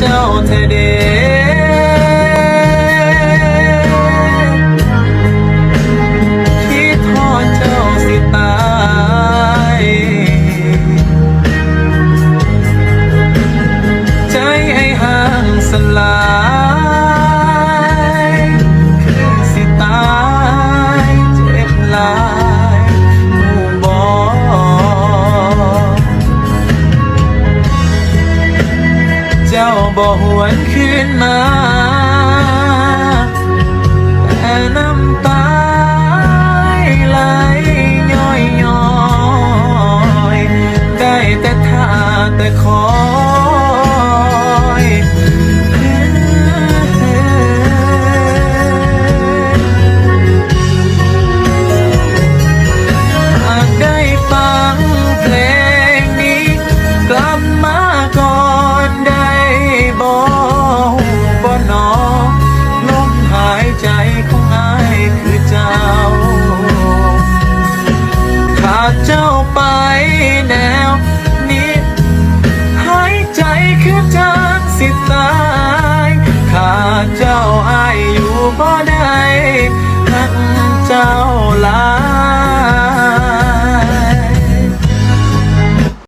ธอเดคิดทอดเจ้าสิตายใจไอ้ห่างสลายคือสิตายเจ็บลา เจ้าบ่หวนคืนมา แต่น้ำตาไหลย้อยย้อยได้แต่ท่าแต่ขอ ไปแนวนี้ หายใจคือจางสิตาย ขาดเจ้าอายอยู่บ่ได้